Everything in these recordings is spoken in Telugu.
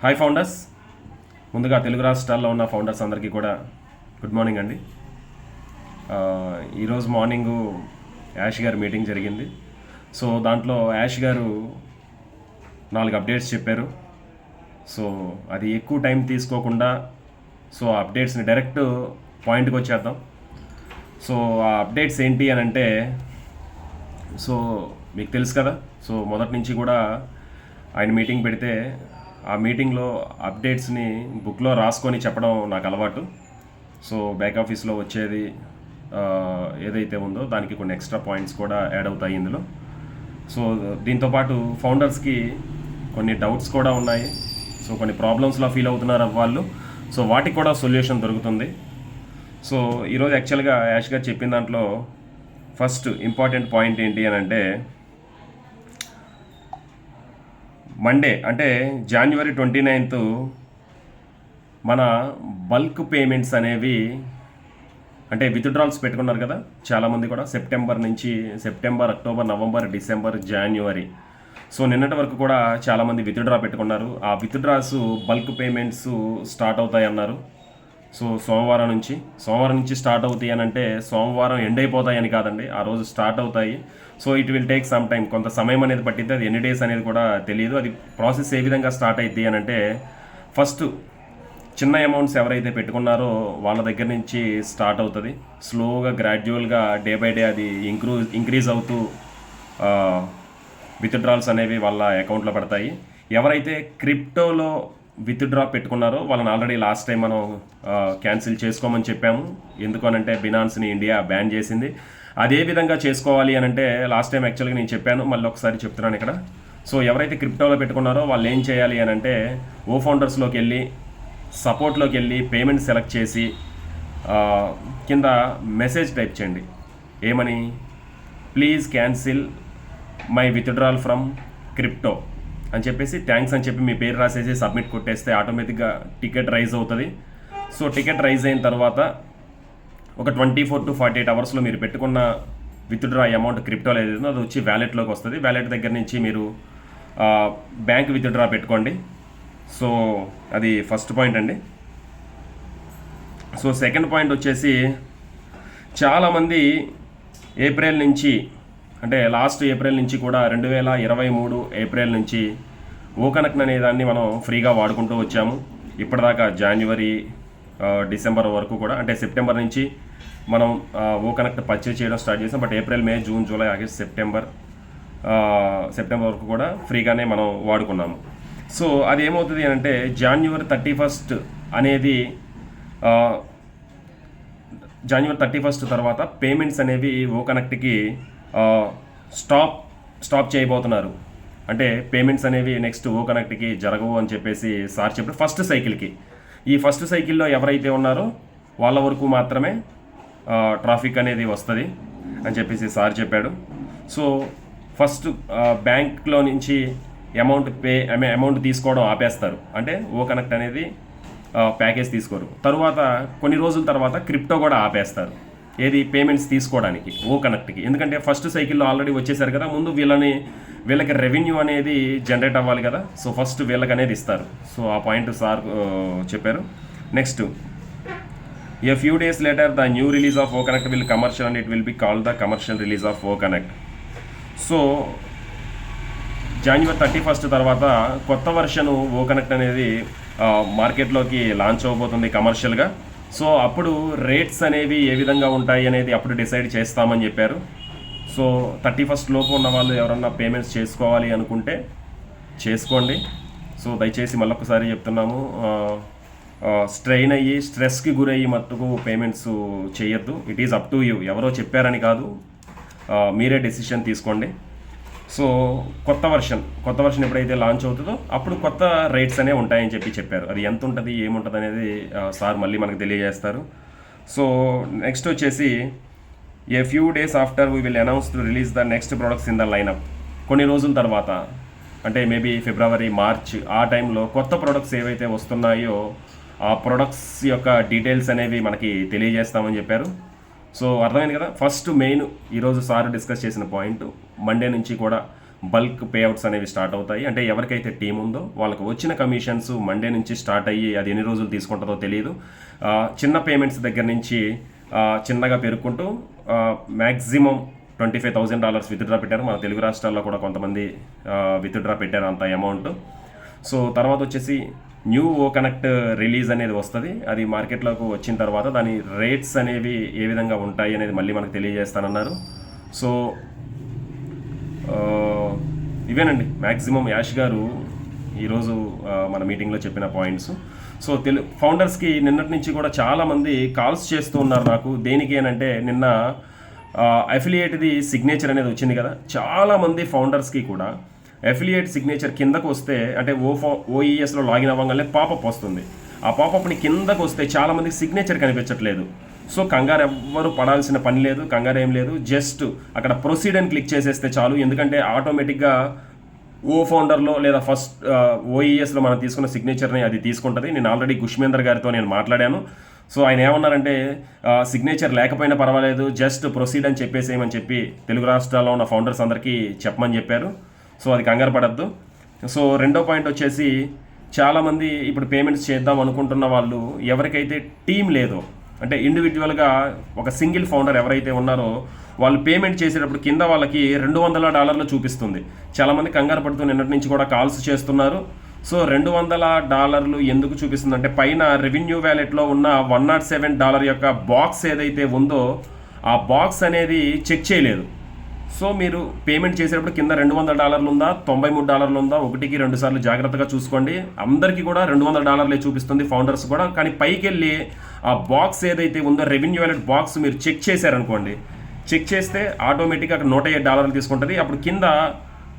హాయ్ ఫౌండర్స్ ముందుగా తెలుగు రాష్ట్రాల్లో ఉన్న ఫౌండర్స్ అందరికీ కూడా గుడ్ మార్నింగ్ అండి. ఈరోజు మార్నింగు యాష్ గారి మీటింగ్ జరిగింది. సో దాంట్లో యాష్ గారు నాలుగు అప్డేట్స్ చెప్పారు. సో అది ఎక్కువ టైం తీసుకోకుండా సో ఆ అప్డేట్స్ని డైరెక్ట్ పాయింట్కి వచ్చేద్దాం. సో ఆ అప్డేట్స్ ఏంటి అని అంటే సో మీకు తెలుసు కదా. సో మొదటి నుంచి కూడా ఆయన మీటింగ్ పెడితే ఆ మీటింగ్లో అప్డేట్స్ని బుక్లో రాసుకొని చెప్పడం నాకు అలవాటు. సో బ్యాక్ ఆఫీస్లో వచ్చేది ఏదైతే ఉందో దానికి కొన్ని ఎక్స్ట్రా పాయింట్స్ కూడా యాడ్ అవుతాయి ఇందులో. సో దీంతోపాటు ఫౌండర్స్కి కొన్ని డౌట్స్ కూడా ఉన్నాయి. సో కొన్ని ప్రాబ్లమ్స్లో ఫీల్ అవుతున్నారు వాళ్ళు. సో వాటికి కూడా సొల్యూషన్ దొరుకుతుంది. సో ఈరోజు యాక్చువల్గా యాష్గా చెప్పిన దాంట్లో ఫస్ట్ ఇంపార్టెంట్ పాయింట్ ఏంటి అని అంటే మండే అంటే జనవరి ట్వంటీ నైన్త్ మన బల్క్ పేమెంట్స్ అనేవి అంటే విత్డ్రాల్స్ పెట్టుకున్నారు కదా చాలామంది కూడా సెప్టెంబర్ నుంచి సెప్టెంబర్ అక్టోబర్ నవంబర్ డిసెంబర్ జనవరి సో నిన్నటి వరకు కూడా చాలామంది విత్డ్రా పెట్టుకున్నారు. ఆ విత్డ్రాస్ బల్క్ పేమెంట్స్ స్టార్ట్ అవుతాయి అన్నారు. సో సోమవారం నుంచి సోమవారం నుంచి స్టార్ట్ అవుతాయి అని అంటే సోమవారం ఎండ్ అయిపోతాయని కాదండి. ఆ రోజు స్టార్ట్ అవుతాయి. So it will take some time కొంత సమయం అనేది పట్టింది అది ఎన్ని డేస్ అనేది కూడా తెలియదు. అది ప్రాసెస్ ఏ విధంగా స్టార్ట్ అయింది అని అంటే ఫస్ట్ చిన్న అమౌంట్స్ ఎవరైతే పెట్టుకున్నారో వాళ్ళ దగ్గర నుంచి స్టార్ట్ అవుతుంది. స్లోగా గ్రాడ్యువల్గా డే బై డే అది ఇంక్రూజ్ ఇంక్రీజ్ అవుతూ విత్డ్రాల్స్ అనేవి వాళ్ళ అకౌంట్లో పడతాయి. ఎవరైతే క్రిప్టోలో విత్డ్రా పెట్టుకున్నారో వాళ్ళని ఆల్రెడీ లాస్ట్ టైం మనం క్యాన్సిల్ చేసుకోమని చెప్పాము. ఎందుకు అనంటే బినాన్స్ని ఇండియా బ్యాన్ చేసింది. అదే విధంగా చేసుకోవాలి అని అంటే లాస్ట్ టైం యాక్చువల్గా నేను చెప్పాను మళ్ళీ ఒకసారి చెప్తున్నాను ఇక్కడ. సో ఎవరైతే క్రిప్టోలో పెట్టుకున్నారో వాళ్ళు ఏం చేయాలి అని అంటే ఓ ఫౌండర్స్లోకి వెళ్ళి సపోర్ట్లోకి వెళ్ళి పేమెంట్ సెలెక్ట్ చేసి కింద మెసేజ్ టైప్ చేయండి. ఏమని? Please cancel my withdrawal from crypto అని చెప్పేసి థ్యాంక్స్ అని చెప్పి మీ పేరు రాసేసి సబ్మిట్ కొట్టేస్తే ఆటోమేటిక్గా టికెట్ రైజ్ అవుతుంది. సో టికెట్ రైజ్ అయిన తర్వాత ఒక twenty four to forty eight అవర్స్లో మీరు పెట్టుకున్న విత్డ్రా అమౌంట్ క్రిప్టోలో ఏదైతుందో అది వచ్చి వ్యాలెట్లోకి వస్తుంది. వ్యాలెట్ దగ్గర నుంచి మీరు బ్యాంక్ విత్డ్రా పెట్టుకోండి. సో అది ఫస్ట్ పాయింట్ అండి. సో సెకండ్ పాయింట్ వచ్చేసి చాలామంది ఏప్రిల్ నుంచి అంటే లాస్ట్ ఏప్రిల్ నుంచి కూడా రెండు వేల ఇరవై మూడు ఏప్రిల్ నుంచి ఓ కనెక్ట్ అనే దాన్ని మనం ఫ్రీగా వాడుకుంటూ వచ్చాము. ఇప్పటిదాకా జనవరి డిసెంబర్ వరకు కూడా అంటే సెప్టెంబర్ నుంచి మనం ఓ కనెక్ట్ పర్చేజ్ చేయడం స్టార్ట్ చేసాం. But April May June July August September September వరకు కూడా ఫ్రీగానే మనం వాడుకున్నాము. సో అది ఏమవుతుంది అంటే జాన్యువరి థర్టీ ఫస్ట్ అనేది జాన్యువరి జనవరి థర్టీ ఫస్ట్ తర్వాత పేమెంట్స్ అనేవి ఓ కనెక్ట్కి స్టాప్ స్టాప్ చేయబోతున్నారు. అంటే పేమెంట్స్ అనేవి నెక్స్ట్ ఓ కనెక్ట్కి జరగవు అని చెప్పేసి సార్ చెప్పారు ఫస్ట్ సైకిల్కి ఈ ఫస్ట్ సైకిల్లో ఎవరైతే ఉన్నారో వాళ్ళ వరకు మాత్రమే ట్రాఫిక్ అనేది వస్తుంది అని చెప్పేసి సార్ చెప్పాడు. సో ఫస్ట్ బ్యాంక్లో నుంచి అమౌంట్ పే అమౌంట్ తీసుకోవడం ఆపేస్తారు. అంటే ఓ కనెక్ట్ అనేది ప్యాకేజ్ తీసుకోరు. తరువాత కొన్ని రోజుల తర్వాత క్రిప్టో కూడా ఆపేస్తారు. ఏది పేమెంట్స్ తీసుకోవడానికి ఓ కనెక్ట్కి ఎందుకంటే ఫస్ట్ సైకిల్లో ఆల్రెడీ వచ్చేసారు కదా ముందు వీళ్ళని వీళ్ళకి రెవెన్యూ అనేది జనరేట్ అవ్వాలి కదా. సో ఫస్ట్ వీళ్ళకి అనేది ఇస్తారు. సో ఆ పాయింట్ సార్ చెప్పారు. Next a few days later the new release of O connect will commercial and it will be called the commercial release of O connect so January thirty first తర్వాత కొత్త వర్షన్ ఓ కనెక్ట్ అనేది మార్కెట్లోకి లాంచ్ అవబోతుంది కమర్షియల్గా సో అప్పుడు రేట్స్ అనేవి ఏ విధంగా ఉంటాయి అనేది అప్పుడు డిసైడ్ చేస్తామని చెప్పారు. సో థర్టీ ఫస్ట్ లోపు ఉన్న వాళ్ళు ఎవరన్నా పేమెంట్స్ చేసుకోవాలి అనుకుంటే చేసుకోండి. సో దయచేసి మళ్ళొకసారి చెప్తున్నాము స్ట్రెయిన్ అయ్యి స్ట్రెస్కి గురయ్యి మట్టుకు పేమెంట్స్ చేయొద్దు. It is up to you ఎవరో చెప్పారని కాదు. మీరే డెసిషన్ తీసుకోండి. సో కొత్త వర్షన్. కొత్త వర్షన్ ఎప్పుడైతే లాంచ్ అవుతుందో అప్పుడు కొత్త రేట్స్ అనేవి ఉంటాయని చెప్పి చెప్పారు. అది ఎంత ఉంటుంది ఏముంటుంది అనేది సార్ మళ్ళీ మనకు తెలియజేస్తారు. సో నెక్స్ట్ వచ్చేసి a few days after we will announce to release the next products in the lineup కొన్ని రోజుల తర్వాత అంటే మేబీ ఫిబ్రవరి మార్చ్ ఆ టైంలో కొత్త ప్రొడక్ట్స్ ఏవైతే వస్తున్నాయో ఆ ప్రొడక్ట్స్ యొక్క డీటెయిల్స్ అనేవి మనకి తెలియజేస్తామని చెప్పారు. సో అర్థమైంది కదా? ఫస్ట్ మెయిన్ ఈరోజు సార్ డిస్కస్ చేసిన పాయింట్ మండే నుంచి కూడా బల్క్ పేఅవుట్స్ అనేవి స్టార్ట్ అవుతాయి. అంటే ఎవరికైతే టీం ఉందో వాళ్ళకి వచ్చిన కమిషన్స్ మండే నుంచి స్టార్ట్ అయ్యి అది ఎన్ని రోజులు తీసుకుంటుందో తెలియదు చిన్న పేమెంట్స్ దగ్గర నుంచి చిన్నగా పెరుక్కుంటూ maximum twenty five thousand dollars withdraw పెట్టారు. మన తెలుగు రాష్ట్రాల్లో కూడా కొంతమంది విత్డ్రా పెట్టారు అంత అమౌంట్ సో తర్వాత వచ్చేసి న్యూ ఓ కనెక్ట్ రిలీజ్ అనేది వస్తుంది. అది మార్కెట్లోకి వచ్చిన తర్వాత దాని రేట్స్ అనేవి ఏ విధంగా ఉంటాయి అనేది మళ్ళీ మనకు తెలియజేస్తానన్నారు. సో ఇవేనండి. మ్యాక్సిమం యాష్ గారు ఈరోజు మన మీటింగ్లో చెప్పిన పాయింట్స్. సో తెలు ఫౌండర్స్కి నిన్నటి నుంచి కూడా చాలామంది కాల్స్ చేస్తూ ఉన్నారు నాకు. దేనికి అనంటే నిన్న అఫిలియేట్ది సిగ్నేచర్ అనేది వచ్చింది కదా. చాలామంది ఫౌండర్స్కి కూడా అఫిలియేట్ సిగ్నేచర్ కిందకు వస్తే అంటే ఓ ఓఈఎస్లో లాగిన్ అవ్వగానే పాపప్ వస్తుంది. ఆ పాపప్ని కిందకు వస్తే చాలామందికి సిగ్నేచర్ కనిపించట్లేదు. సో కంగారు ఎవ్వరు పడాల్సిన పని లేదు కంగారు ఏం లేదు. జస్ట్ అక్కడ ప్రొసీడ్ అని క్లిక్ చేసేస్తే చాలు. ఎందుకంటే ఆటోమేటిక్గా ఓ ఫౌండర్లో లేదా ఫస్ట్ ఓఈఎస్లో మనం తీసుకున్న సిగ్నేచర్ని అది తీసుకుంటుంది. నేను ఆల్రెడీ గుష్మేందర్ గారితో నేను మాట్లాడాను. సో ఆయన ఏమన్నారంటే సిగ్నేచర్ లేకపోయినా పర్వాలేదు. జస్ట్ ప్రొసీడ్ అని చెప్పేసేయమని చెప్పి తెలుగు రాష్ట్రాల్లో ఉన్న ఫౌండర్స్ అందరికీ చెప్పమని చెప్పారు. సో అది కంగారు పడద్దు. సో రెండో పాయింట్ వచ్చేసి చాలామంది ఇప్పుడు పేమెంట్స్ చేద్దాం అనుకుంటున్న వాళ్ళు ఎవరికైతే టీం లేదో అంటే ఇండివిజువల్గా ఒక సింగిల్ ఫౌండర్ ఎవరైతే ఉన్నారో వాళ్ళు పేమెంట్ చేసేటప్పుడు కింద వాళ్ళకి రెండు వందల డాలర్లు చూపిస్తుంది. చాలామంది కంగారు పడుతూ నిన్నటి నుంచి కూడా కాల్స్ చేస్తున్నారు. సో రెండు వందల డాలర్లు ఎందుకు చూపిస్తుంది? అంటే పైన రెవెన్యూ వ్యాలెట్లో ఉన్న వన్ నాట్ సెవెన్ డాలర్ యొక్క బాక్స్ ఏదైతే ఉందో ఆ బాక్స్ అనేది చెక్ చేయలేదు. సో మీరు పేమెంట్ చేసేటప్పుడు కింద రెండు వందల డాలర్లు ఉందా? తొంభై మూడు డాలర్లు ఉందా? ఒకటికి రెండు సార్లు జాగ్రత్తగా చూసుకోండి. అందరికీ కూడా రెండు వందల డాలర్లే చూపిస్తుంది ఫౌండర్స్ కూడా. కానీ పైకి వెళ్ళి ఆ బాక్స్ ఏదైతే ఉందో రెవెన్యూ వాలెట్ బాక్స్ మీరు చెక్ చేశారనుకోండి. చెక్ చేస్తే ఆటోమేటిక్గా అక్కడ నూట ఏడు డాలర్లు తీసుకుంటుంది. అప్పుడు కింద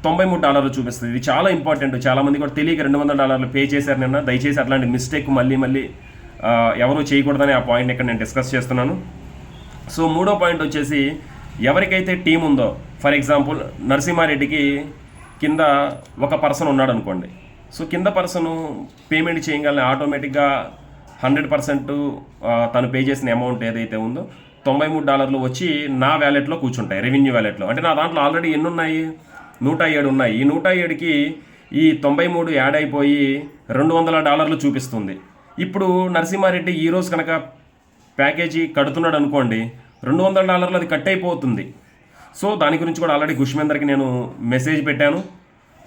తొంభై మూడు డాలర్లు చూపిస్తుంది. ఇది చాలా ఇంపార్టెంట్ చాలామంది కూడా తెలియక రెండు వందల డాలర్లు పే చేశారు నిన్న. దయచేసి అట్లాంటి మిస్టేక్ మళ్ళీ మళ్ళీ ఎవరూ చేయకూడదని ఆ పాయింట్ ఇక్కడ నేను డిస్కస్ చేస్తున్నాను. సో మూడో పాయింట్ వచ్చేసి ఎవరికైతే టీం ఉందో ఫర్ ఎగ్జాంపుల్ నరసింహారెడ్డికి కింద ఒక పర్సన్ ఉన్నాడు అనుకోండి సో కింద పర్సన్ పేమెంట్ చేయగలని ఆటోమేటిక్గా హండ్రెడ్ పర్సెంట్ తను పే చేసిన అమౌంట్ ఏదైతే ఉందో తొంభై మూడు డాలర్లు వచ్చి నా వ్యాలెట్లో కూర్చుంటాయి రెవెన్యూ వ్యాలెట్లో అంటే నా దాంట్లో ఆల్రెడీ ఎన్ని ఉన్నాయి? నూట ఏడు ఉన్నాయి. ఈ నూట ఏడుకి ఈ తొంభై మూడు యాడ్ అయిపోయి రెండు వందల డాలర్లు చూపిస్తుంది. ఇప్పుడు నరసింహారెడ్డి ఈరోజు కనుక ప్యాకేజీ కడుతున్నాడు అనుకోండి రెండు వందల డాలర్లు అది కట్ అయిపోతుంది. సో దాని గురించి కూడా ఆల్రెడీ గుష్మేందర్కి నేను మెసేజ్ పెట్టాను.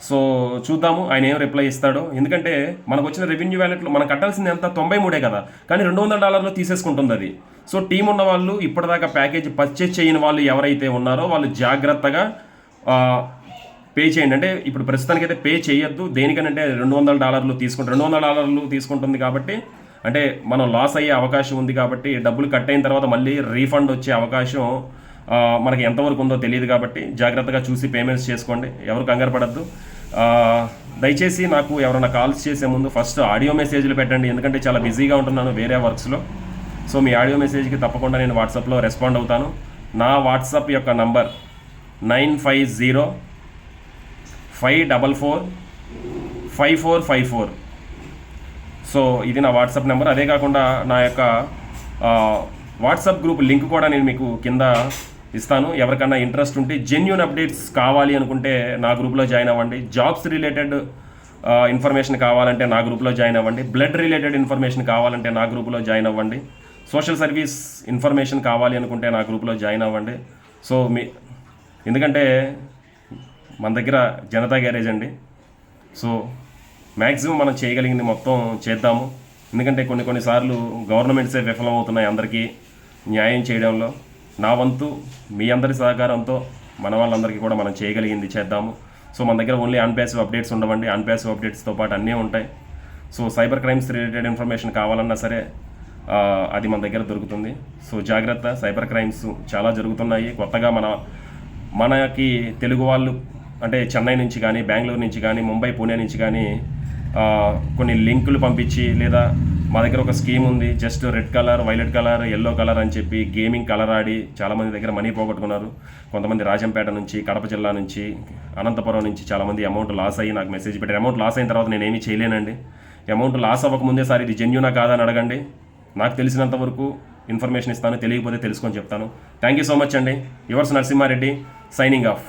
సో చూద్దాము ఆయన ఏం రిప్లై ఇస్తాడో. ఎందుకంటే మనకు వచ్చిన రెవెన్యూ వ్యాలెట్లో మనం కట్టాల్సింది ఎంత? తొంభై మూడే కదా. కానీ రెండు వందల డాలర్లు తీసేసుకుంటుంది అది. సో టీం ఉన్న వాళ్ళు ఇప్పటిదాకా ప్యాకేజ్ పర్చేజ్ చేయని వాళ్ళు ఎవరైతే ఉన్నారో వాళ్ళు జాగ్రత్తగా పే చేయండి. అంటే ఇప్పుడు ప్రస్తుతానికి అయితే పే చేయొద్దు. దేనికనంటే రెండు వందల డాలర్లు తీసుకుంటే రెండు వందల డాలర్లు తీసుకుంటుంది కాబట్టి అంటే మనం లాస్ అయ్యే అవకాశం ఉంది కాబట్టి డబ్బులు కట్ అయిన తర్వాత మళ్ళీ రీఫండ్ వచ్చే అవకాశం మనకి ఎంతవరకు ఉందో తెలియదు కాబట్టి జాగ్రత్తగా చూసి పేమెంట్స్ చేసుకోండి. ఎవరు కంగారు పడద్దు. దయచేసి నాకు ఎవరైనా కాల్స్ చేసే ముందు ఫస్ట్ ఆడియో మెసేజ్లు పెట్టండి. ఎందుకంటే చాలా బిజీగా ఉంటున్నాను వేరే వర్క్స్లో సో మీ ఆడియో మెసేజ్కి తప్పకుండా నేను వాట్సాప్లో రెస్పాండ్ అవుతాను. నా వాట్సాప్ యొక్క number nine five zero five double four five four five four. So ఇది నా వాట్సాప్ నెంబర్. అదే కాకుండా నా యొక్క వాట్సాప్ గ్రూప్ లింక్ కూడా నేను మీకు కింద ఇస్తాను. ఎవరికన్నా ఇంట్రెస్ట్ ఉంటే జెన్యున్ అప్డేట్స్ కావాలి అనుకుంటే నా గ్రూప్లో జాయిన్ అవ్వండి. జాబ్స్ రిలేటెడ్ ఇన్ఫర్మేషన్ కావాలంటే నా గ్రూప్లో జాయిన్ అవ్వండి. బ్లడ్ రిలేటెడ్ ఇన్ఫర్మేషన్ కావాలంటే నా గ్రూప్లో జాయిన్ అవ్వండి. సోషల్ సర్వీస్ ఇన్ఫర్మేషన్ కావాలి అనుకుంటే నా గ్రూప్లో జాయిన్ అవ్వండి. సో మీ ఎందుకంటే మన దగ్గర జనతా గ్యారేజ్ అండి. సో మ్యాక్సిమం మనం చేయగలిగింది మొత్తం చేద్దాము. ఎందుకంటే కొన్ని కొన్నిసార్లు గవర్నమెంట్సే విఫలమవుతున్నాయి అందరికీ న్యాయం చేయడంలో. నా వంతు మీ అందరి సహకారంతో మన వాళ్ళందరికీ కూడా మనం చేయగలిగింది చేద్దాము. సో మన దగ్గర ఓన్లీ అన్పాసివ్ అప్డేట్స్ ఉండవండి. అన్పాసివ్ అప్డేట్స్తో పాటు అన్నీ ఉంటాయి. So cyber crimes related information కావాలన్నా సరే అది మన దగ్గర దొరుకుతుంది. సో జాగ్రత్త సైబర్ క్రైమ్స్ చాలా జరుగుతున్నాయి. కొత్తగా మన మనకి తెలుగు వాళ్ళు అంటే చెన్నై నుంచి కానీ బెంగళూరు నుంచి కానీ ముంబై పూణే నుంచి కానీ కొన్ని లింకులు పంపించి లేదా మా దగ్గర ఒక స్కీమ్ ఉంది just red colour violet colour yellow colour అని చెప్పి గేమింగ్ కలర్ ఆడి చాలామంది దగ్గర మనీ పోగొట్టుకున్నారు. కొంతమంది రాజంపేట నుంచి కడప జిల్లా నుంచి అనంతపురం నుంచి చాలామంది అమౌంట్ లాస్ అయ్యి నాకు మెసేజ్ పెట్టారు. అమౌంట్ లాస్ అయిన తర్వాత నేను ఏమీ చేయలేనండి. అమౌంట్ లాస్ అవ్వకముందే సార్ ఇది జెన్యునా కాదా అని అడగండి. నాకు తెలిసినంత వరకు ఇన్ఫర్మేషన్ ఇస్తాను తెలియకపోతే తెలుసుకొని చెప్తాను. థ్యాంక్ యూ సో మచ్ అండి. Yours Narasimha Reddy signing off